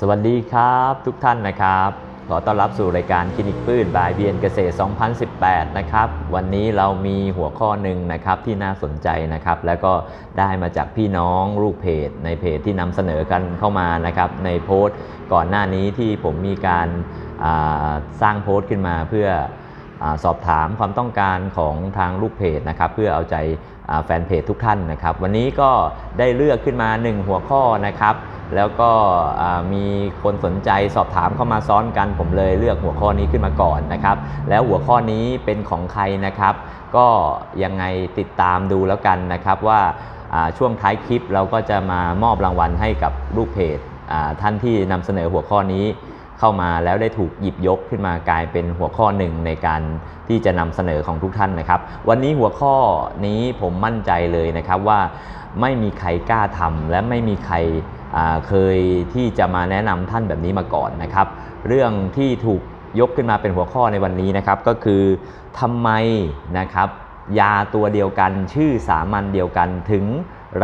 สวัสดีครับทุกท่านนะครับ ขอต้อนรับสู่รายการคลินิกพืชบายเบียนเกษตร 2018 นะครับ วันนี้เรามีหัวข้อหนึ่งนะครับที่น่าสนใจนะครับ แล้วก็ได้มาจากพี่น้องลูกเพจ ในเพจที่นำเสนอกันเข้ามานะครับ ในโพสต์ก่อนหน้านี้ที่ผมมีการาสร้างโพสต์ขึ้นมาเพื่ออสอบถามความต้องการของทางลูกเพจนะครับ เพื่อเอาใจแฟนเพจทุกท่านนะครับ วันนี้ก็ได้เลือกขึ้นมา 1 หัวข้อนะครับ แล้วก็มีคนสนใจสอบถามเข้ามาซ้อนกัน ผมเลยเลือกหัวข้อนี้ขึ้นมาก่อนนะครับ แล้วหัวข้อนี้เป็นของใครนะครับ ก็ยังไงติดตามดูแล้วกันนะครับว่าช่วงท้ายคลิปเราก็จะมามอบรางวัลให้กับลูกเพจท่านที่นำเสนอหัวข้อนี้ เข้ามาแล้วได้ถูกหยิบยกขึ้นมากลายเป็นหัวข้อหนึ่งในการที่จะนำเสนอของทุกท่านนะครับ วันนี้หัวข้อนี้ผมมั่นใจเลยนะครับว่าไม่มีใครกล้าทำและไม่มีใครเคยที่จะมาแนะนำท่านแบบนี้มาก่อนนะครับ เรื่องที่ถูกยกขึ้นมาเป็นหัวข้อในวันนี้นะครับ ก็คือทำไมนะครับ ยาตัวเดียวกันชื่อสามัญเดียวกันถึง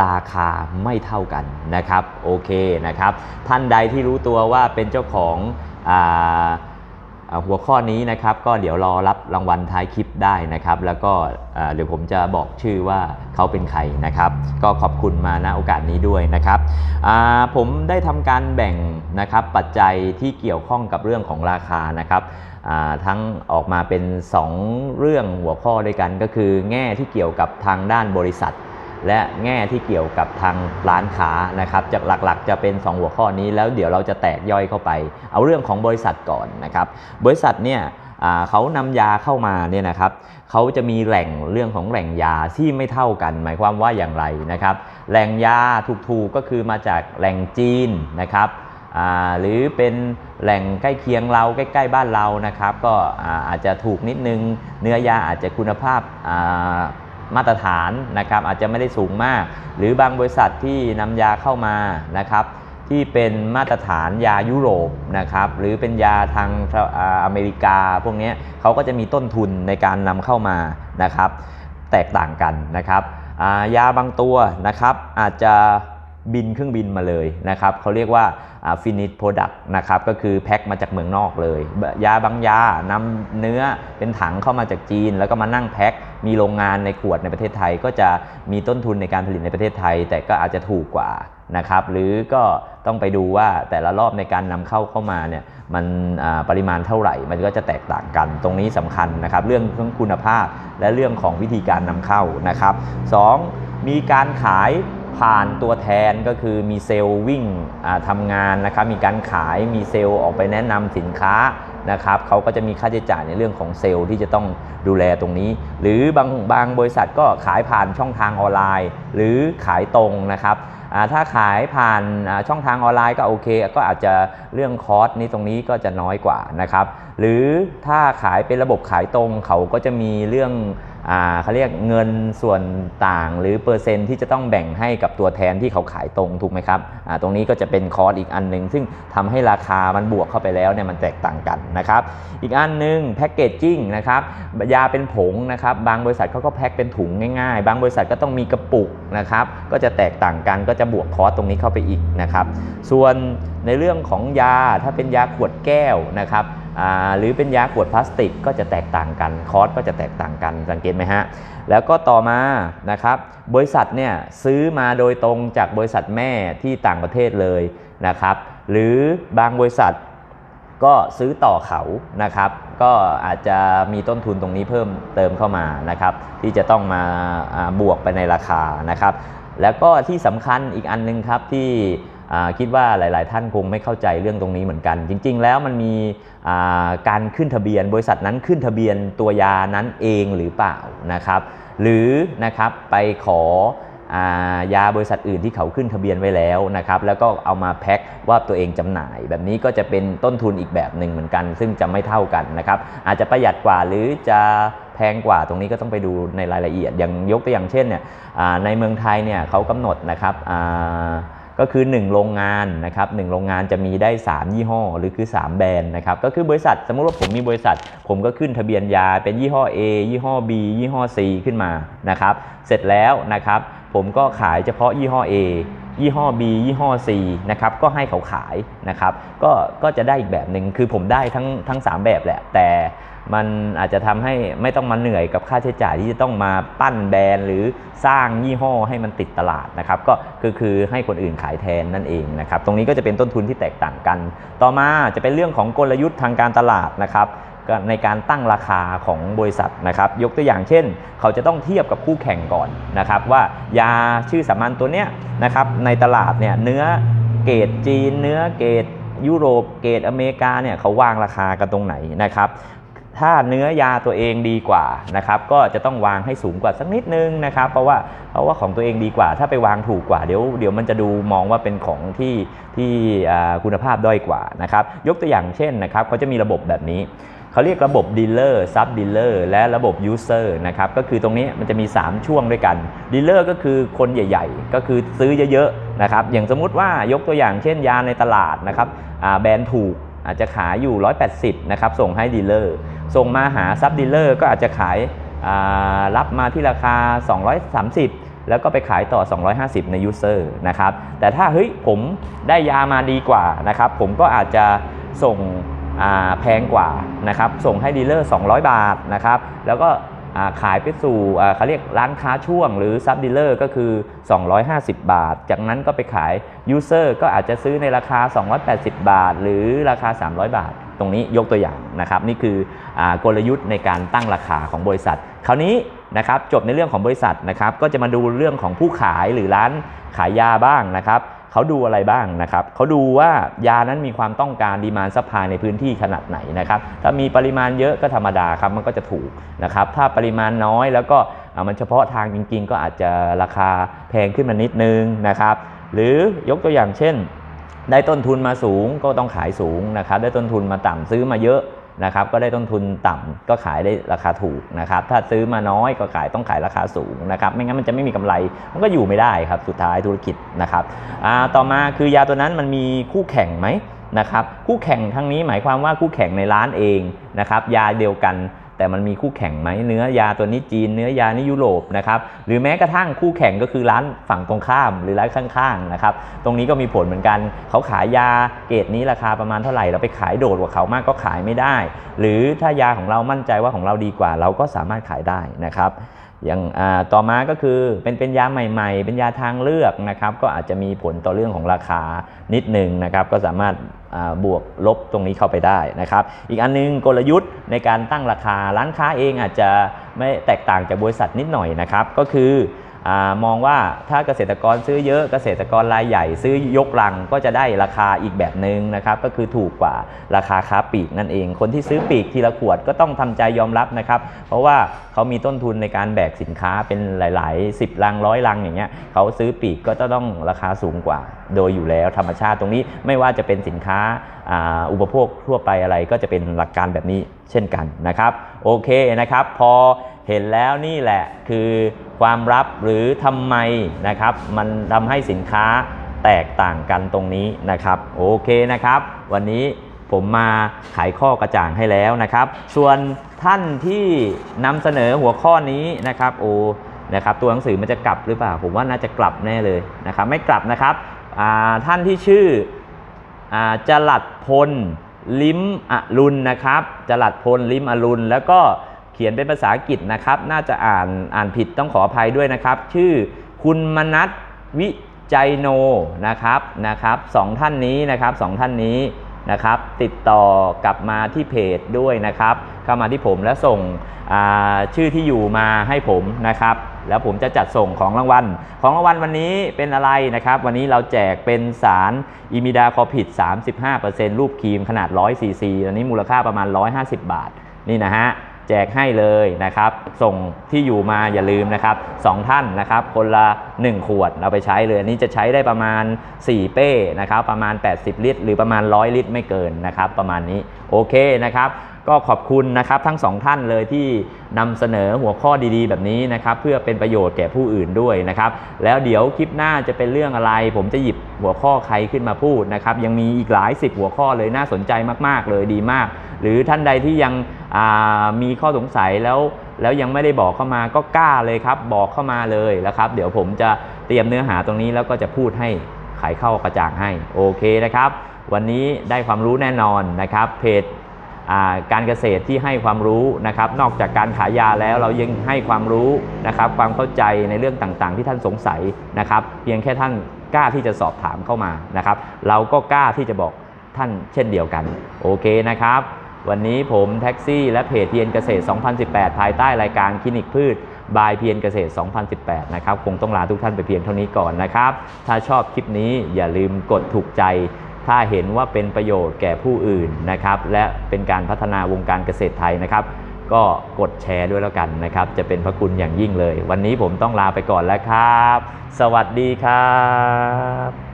ราคาไม่เท่ากันนะครับ โอเคนะครับ ท่านใดที่รู้ตัวว่าเป็นเจ้าของ หัวข้อนี้นะครับก็เดี๋ยวรอรับรางวัลท้ายคลิปได้นะครับ แล้วก็เดี๋ยวผมจะบอกชื่อว่าเขาเป็นใครนะครับ ก็ขอบคุณมาณโอกาสนี้ด้วยนะครับผมได้ทำการแบ่งนะครับปัจจัยที่เกี่ยวข้องกับเรื่องของราคานะครับทั้งออกมาเป็น 2 เรื่องหัวข้อด้วยกันก็คือแง่ที่เกี่ยวกับทางด้านบริษัท และแง่ที่เกี่ยวกับทางร้านค้านะครับจากหลักๆ จะเป็น 2 หัวข้อนี้แล้วเดี๋ยวเราจะแตกย่อยเข้าไป เอาเรื่องของบริษัทก่อนนะครับ บริษัทเนี่ยเขานำยาเข้ามาเนี่ยนะครับเขาจะมีแหล่งเรื่องของแหล่งยาที่ไม่เท่ากัน หมายความว่าอย่างไรนะครับ แหล่งยาถูกๆก็คือมาจากแหล่งจีนนะครับหรือเป็นแหล่งใกล้เคียงเราใกล้ ๆ บ้านเรานะครับ ก็อาจจะถูกนิดนึง เนื้อยาอาจจะคุณภาพ มาตรฐานนะครับอาจจะไม่ได้สูงมาก หรือบางบริษัทที่นำยาเข้ามานะครับที่เป็นมาตรฐานยายุโรปนะครับหรือเป็นยาทางออเมริกา พวกนี้เขาก็จะมีต้นทุนในการนำเข้ามานะครับ แตกต่างกันนะครับยาบางตัวนะครับอาจจะ บินเครื่องบินมาเลยนะครับเขาเรียกว่าฟินิชโปรดักต์นะครับก็คือแพ็คมาจากเมืองนอกเลย ยาบางยานำเนื้อเป็นถังเข้ามาจากจีน แล้วก็มานั่งแพ็คมีโรงงานในขวดในประเทศไทย ก็จะมีต้นทุนในการผลิตในประเทศไทย แต่ก็อาจจะถูกกว่านะครับหรือก็ต้องไปดูว่าแต่ละรอบในการนำเข้าเข้ามาเนี่ยมันปริมาณเท่าไหร่ มันก็จะแตกต่างกัน ตรงนี้สำคัญนะครับ เรื่องของคุณภาพและเรื่องของวิธีการนำเข้านะครับสองมีการขาย ผ่านตัวแทนก็คือมีเซลล์วิ่งทำงานนะครับมีการขายมีเซลล์ออกไปแนะนำสินค้านะครับเขาก็จะมีค่าใช้จ่ายในเรื่องของเซลล์ที่จะต้องดูแลตรงนี้ หรือบางบางบริษัทก็ขายผ่านช่องทางออนไลน์ หรือขายตรงนะครับถ้าขายผ่านช่องทางออนไลน์ก็โอเค ก็อาจจะเรื่องคอสนี้ตรงนี้ก็จะน้อยกว่านะครับ หรือถ้าขายเป็นระบบขายตรงเขาก็จะมีเรื่องอเขาเรียกเงินส่วนต่าง หรือเปอร์เซ็นต์ที่จะต้องแบ่งให้กับตัวแทนที่เขาขายตรงถูกไหมครับตรงนี้ก็จะเป็นคอร์สอีกอันหนึ่งซึ่งทำให้ราคามันบวกเข้าไปแล้วเนี่ยมันแตกต่างกันนะครับอีกอันหนึ่งแพ็กเกจจิ้งนะครับยาเป็นผงนะครับบางบริษัทเขาก็แพ็คเป็นถุงง่ายๆ บางบริษัทก็ต้องมีกระปุกนะครับก็จะแตกต่างกันก็จะบวกคอร์สตรงนี้เข้าไปอีกนะครับส่วนในเรื่องของยาถ้าเป็นยาขวดแก้วนะครับหรือเป็นยาขวดพลาสติกก็จะแตกต่างกันคอสก็จะแตกต่างกันสังเกตไหมฮะแล้วก็ต่อมานะครับบริษัทเนี่ยซื้อมาโดยตรงจากบริษัทแม่ที่ต่างประเทศเลยนะครับหรือบางบริษัทก็ซื้อต่อเขานะครับ ก็อาจจะมีต้นทุนตรงนี้เพิ่มเติมเข้ามานะครับ ที่จะต้องมาบวกไปในราคานะครับ แล้วก็ที่สำคัญอีกอันหนึงครับที่ คิดว่าหลาย ๆ ท่านคงไม่เข้าใจเรื่องตรงนี้เหมือนกัน จริง ๆ แล้วมันมีการขึ้นทะเบียน บริษัทนั้นขึ้นทะเบียนตัวยานั้นเองหรือเปล่านะครับ หรือนะครับไปขอายาบริษัทอื่นที่เขาขึ้นทะเบียนไว้แล้วนะครับแล้วก็เอามาแพ็คว่าตัวเองจำหน่าย แบบนี้ก็จะเป็นต้นทุนอีกแบบหนึ่งเหมือนกัน ซึ่งจะไม่เท่ากันนะครับอาจจะประหยัดกว่าหรือจะแพงกว่าตรงนี้ก็ต้องไปดูในรายละเอียดอย่างยกตัวอย่างเช่นเนี่ยในเมืองไทยเนี่ยเขากำหนดนะครับ ก็คือ 1 โรงงานนะครับหโรงงานจะมีได้ 3 ยี่ห้อหรือคือ 3 แบรนด์นะครับก็คือบริษัทสมมุติว่าผมมีบริษัท ผมก็ขึ้นทะเบียนยาเป็นยี่ห้อ A ยี่ห้อ B ยี่ห้อ C ขึ้นมานะครับเสร็จแล้วนะครับผมก็ขายเฉพาะยี่ห้อ A ยี่ห้อ B ยี่ห้อ C นะครับก็ให้เขาขายนะครับก็ก็จะได้อีกแบบหนึ่งคือผมได้ทั้งทั้ง 3 แบบแหละแต่ มันอาจจะทำให้ไม่ต้องมาเหนื่อยกับค่าใช้จ่ายที่จะต้องมาปั้นแบรนด์ หรือสร้างยี่ห้อให้มันติดตลาดนะครับก็คือคือให้คนอื่นขายแทนนั่นเองนะครับตรงนี้ก็จะเป็นต้นทุนที่แตกต่างกัน ต่อมาจะเป็นเรื่องของกลยุทธ์ทางการตลาดนะครับในการตั้งราคาของบริษัทนะครับยกตัวอย่างเช่น เขาจะต้องเทียบกับคู่แข่งก่อนนะครับว่ายาชื่อสามัญตัวเนี้ยนะครับในตลาดเนี่ยเนื้อเกรดจีน เนื้อเกรดยุโรปเกรดอเมริกาเนี่ยเขาวางราคากันตรงไหนนะครับ ถ้าเนื้อยาตัวเองดีกว่านะครับก็จะต้องวางให้สูงกว่าสักนิดนึงนะครับเพราะว่าเพราะว่าของตัวเองดีกว่า ถ้าไปวางถูกกว่าเดี๋ยวเดี๋ยวมันจะดูมองว่าเป็นของที่ที่คุณภาพด้อยกว่านะครับยกตัวอย่างเช่นนะครับเขาจะมีระบบแบบนี้เขาเรียกระบบดีลเลอร์ซับดีลเลอร์และระบบยูเซอร์นะครับก็คือตรงนี้มันจะมี 3 ช่วงด้วยกันดีลเลอร์ก็คือคนใหญ่ ๆ ก็คือซื้อเยอะๆนะครับอย่างสมมุติว่ายกตัวอย่างเช่นยาในตลาดนะครับแบรนด์ถูกอาจจะขายอยู่ 180 นะครับ ส่งให้ดีลเลอร์ ส่งมาหาซับดีลเลอร์ก็อาจจะขายรับมาที่ราคา 230 แล้วก็ไปขายต่อ 250 ในยูเซอร์นะครับ แต่ถ้าเฮ้ยผมได้ยามาดีกว่านะครับ ผมก็อาจจะส่งแพงกว่านะครับ ส่งให้ดีลเลอร์ 200 บาทนะครับ แล้วก็ขายไปสู่เขาเรียกร้านค้าช่วงหรือซับดีลเลอร์ก็คือ 250 บาท จากนั้นก็ไปขายยูเซอร์ก็อาจจะซื้อในราคา 280 บาท หรือราคา 300 บาท ตรงนี้ยกตัวอย่างนะครับนี่คืออกลยุทธ์ในการตั้งราคาของบริษัท คราวนี้นะครับจบในเรื่องของบริษัทนะครับก็จะมาดูเรื่องของผู้ขายหรือร้านขายยาบ้างนะครับเขาดูอะไรบ้างนะครับเขาดูว่ายานั้นมีความต้องการดีมานซัพพลายในพื้นที่ขนาดไหนนะครับถ้ามีปริมาณเยอะก็ธรรมดาครับมันก็จะถูกนะครับถ้าปริมาณน้อยแล้วก็มันเฉพาะทางจริงๆ ก็อาจจะราคาแพงขึ้นมานิดนึงนะครับหรือยกตัวอย่างเช่น ได้ต้นทุนมาสูงก็ต้องขายสูงนะครับได้ต้นทุนมาต่ำซื้อมาเยอะนะครับก็ได้ต้นทุนต่ำก็ขายได้ราคาถูกนะครับถ้าซื้อมาน้อยก็ขายต้องขายราคาสูงนะครับไม่งั้นมันจะไม่มีกำไรมันก็อยู่ไม่ได้ครับสุดท้ายธุรกิจนะครับต่อมาคือยาตัวนั้นมันมีคู่แข่งไหมนะครับคู่แข่งทั้งนี้หมายความว่าคู่แข่งในร้านเองนะครับยาเดียวกัน แต่มันมีคู่แข่งไหมเนื้อยาตัวนี้จีน เนื้อยานี่ยุโรปนะครับหรือแม้กระทั่งคู่แข่งก็คือร้านฝั่งตรงข้ามหรือร้านข้างๆนะครับตรงนี้ก็มีผลเหมือนกัน เขาขายยาเกรดนี้ราคาประมาณเท่าไหร่เราไปขายโดดกว่าเขามากก็ขายไม่ได้ หรือถ้ายาของเรามั่นใจว่าของเราดีกว่า เราก็สามารถขายได้นะครับ อย่างต่อมาก็คือเป็นเป็นยาใหม่ ๆ เป็นยาทางเลือกนะครับ ก็อาจจะมีผลต่อเรื่องของราคานิดหนึ่งนะครับ ก็สามารถบวกลบตรงนี้เข้าไปได้นะครับ อีกอันนึงกลยุทธ์ในการตั้งราคาร้านค้าเองอาจจะไม่แตกต่างจากบริษัทนิดหน่อยนะครับ ก็คือ มองว่าถ้าเกษตรกรซื้อเยอะเกษตรกรรายใหญ่ ซื้อยกลังก็จะได้ราคาอีกแบบหนึ่งนะครับก็คือถูกกว่าราคาค้าปลีกนั่นเอง คนที่ซื้อปลีกทีละขวดก็ต้องทำใจยอมรับนะครับเพราะว่าเขามีต้นทุนในการแบกสินค้าเป็นหลาย ๆ 10 ลังร้อยลังอย่างเงี้ยเขาซื้อปลีกก็จะต้องราคาสูงกว่า โดยอยู่แล้วธรรมชาติตรงนี้ไม่ว่าจะเป็นสินค้าอุปโภคทั่วไปอะไรก็จะเป็นหลักการแบบนี้เช่นกันนะครับโอเคนะครับพอ เห็นแล้วนี่แหละคือความลับหรือทำไมนะครับ มันทำให้สินค้าแตกต่างกันตรงนี้นะครับ โอเคนะครับ วันนี้ผมมาไขข้อกระจ่างให้แล้วนะครับ ส่วนท่านที่นำเสนอหัวข้อนี้นะครับโอ้นะครับ ตัวหนังสือมันจะกลับหรือเปล่า ผมว่าน่าจะกลับแน่เลยนะครับ ไม่กลับนะครับท่านที่ชื่ออจลัดพล ลิมอรุณนะครับจลัดพลลิมอรุณแล้วก็ ขียนเป็นภาษาอังกฤษนะครับ น่าจะอ่านอ่านผิดต้องขออภัยด้วยนะครับ ชื่อคุณมนัทวิจัยโนนะครับนะครับสองท่านนี้นะครับสองท่านนี้นะครับ ติดต่อกลับมาที่เพจด้วยนะครับ เข้ามาที่ผมแล้วส่งชื่อที่อยู่มาให้ผมนะครับ แล้วผมจะจัดส่งของรางวัล ของรางวัลวันนี้เป็นอะไรนะครับ วันนี้เราแจกเป็นสารอิมิดาคอพิด35%รูปครีมขนาด 100ซีซีอันนี้มูลค่าประมาณ 150 บาทนี่นะฮะ แจกให้เลยนะครับ ส่งที่อยู่มาอย่าลืมนะครับสองท่านนะครับ คนละ 1 ขวดเอาไปใช้เลยอันนี้จะใช้ได้ประมาณ 4 เป้นะครับ ประมาณ 80 ลิตร หรือประมาณ 100 ลิตรไม่เกินนะครับ ประมาณนี้โอเคนะครับก็ขอบคุณนะครับทั้งสองท่านเลยที่นำเสนอหัวข้อดีๆ แบบนี้นะครับ เพื่อเป็นประโยชน์แก่ผู้อื่นด้วยนะครับ แล้วเดี๋ยวคลิปหน้าจะเป็นเรื่องอะไร ผมจะหยิบหัวข้อใครขึ้นมาพูดนะครับ ยังมีอีกหลายสิบหัวข้อเลยน่าสนใจมากๆเลยดีมาก หรือท่านใดที่ยังมีข้อสงสัยแล้วแล้วยังไม่ได้บอกเข้ามาก็กล้าเลยครับ บอกเข้ามาเลยนะครับ เดี๋ยวผมจะเตรียมเนื้อหาตรงนี้แล้วก็จะพูดให้ไขเข้ากระจ่างให้โอเคนะครับ วันนี้ได้ความรู้แน่นอนนะครับ เพจการเกษตรที่ให้ความรู้นะครับ นอกจากการขายยาแล้วเรายังให้ความรู้นะครับ ความเข้าใจในเรื่องต่างๆ ที่ท่านสงสัยนะครับ เพียงแค่ท่านกล้าที่จะสอบถามเข้ามานะครับ เราก็กล้าที่จะบอกท่านเช่นเดียวกัน โอเคนะครับ วันนี้ผมแท็กซี่และเพจเพียนเกษตร 2018 ภายใต้รายการคลินิกพืช บายเพียนเกษตร 2018 นะครับ คงต้องลาทุกท่านไปเพียงเท่านี้ก่อนนะครับ ถ้าชอบคลิปนี้อย่าลืมกดถูกใจ ถ้าเห็นว่าเป็นประโยชน์แก่ผู้อื่นนะครับ และเป็นการพัฒนาวงการเกษตรไทยนะครับ ก็กดแชร์ด้วยแล้วกันนะครับ จะเป็นพระคุณอย่างยิ่งเลย วันนี้ผมต้องลาไปก่อนแล้วครับ สวัสดีครับ